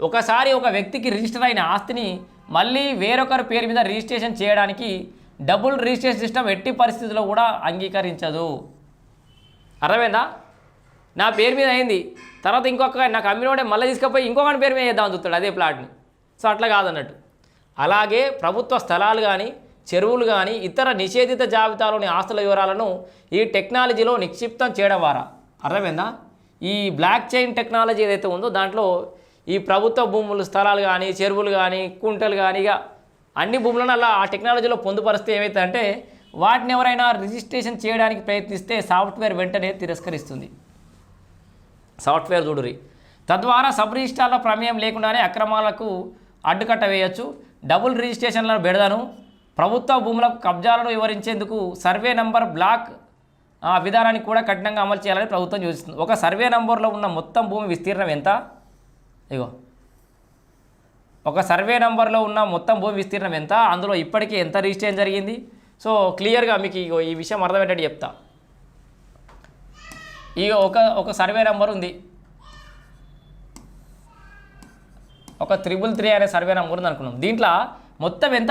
ఒకసారి ఒక వ్యక్తికి రిజిస్టర్ అయిన ఆస్తిని మళ్ళీ వేరొకరి పేరు మీద రిజిస్ట్రేషన్ చేయడానికి డబుల్ రిజిస్ట్రేషన్ సిస్టమ్ ఎట్టి పరిస్థితుల్లో కూడా అంగీకరించదు. అర్థమైందా? నా పేరు మీద అయింది తర్వాత ఇంకొక నాకు అమ్మినోడే మళ్ళీ తీసుకుపోయి ఇంకొకటి పేరు మీద వేద్దామని చూస్తాడు అదే ప్లాట్ని. సో అట్లా కాదన్నట్టు. అలాగే ప్రభుత్వ స్థలాలు కానీ చెరువులు కానీ ఇతర నిషేధిత జాబితాలోని ఆస్తుల వివరాలను ఈ టెక్నాలజీలో నిక్షిప్తం చేయడం ద్వారా అర్థమైందా? ఈ బ్లాక్ చైన్ టెక్నాలజీ ఏదైతే ఉందో దాంట్లో ఈ ప్రభుత్వ భూములు స్థలాలు కానీ చెరువులు కానీ కుంటలు కానీ ఇక అన్ని భూములను అలా ఆ టెక్నాలజీలో పొందుపరిస్తే ఏమైతుందంటే వాటిని ఎవరైనా రిజిస్ట్రేషన్ చేయడానికి ప్రయత్నిస్తే సాఫ్ట్వేర్ వెంటనే తిరస్కరిస్తుంది. సాఫ్ట్వేర్ చూడురి తద్వారా సబ్ రిజిస్ట్రార్ల ప్రమేయం లేకుండానే అక్రమాలకు అడ్డుకట్ట వేయచ్చు. డబుల్ రిజిస్ట్రేషన్లను బెడదను. ప్రభుత్వ భూములకు కబ్జాలను వివరించేందుకు సర్వే నంబర్ బ్లాక్ విధానాన్ని కూడా కఠినంగా అమలు చేయాలని ప్రభుత్వం చూస్తుంది ఒక సర్వే నంబర్లో ఉన్న మొత్తం భూమి విస్తీర్ణం ఎంత? ఇగో. ఒక సర్వే నంబర్లో ఉన్న మొత్తం భూమి విస్తీర్ణం ఎంత? అందులో ఇప్పటికీ ఎంత రిజిస్ట్రేషన్ జరిగింది? సో క్లియర్గా మీకు ఇగో ఈ విషయం అర్థమయ్యేటట్టు చెప్తా. ఈ ఒక ఒక సర్వే నెంబర్ ఉంది. ఒక త్రిబుల్ త్రీ అనే సర్వే నెంబర్ ఉంది అనుకున్నాం. దీంట్లో మొత్తం ఎంత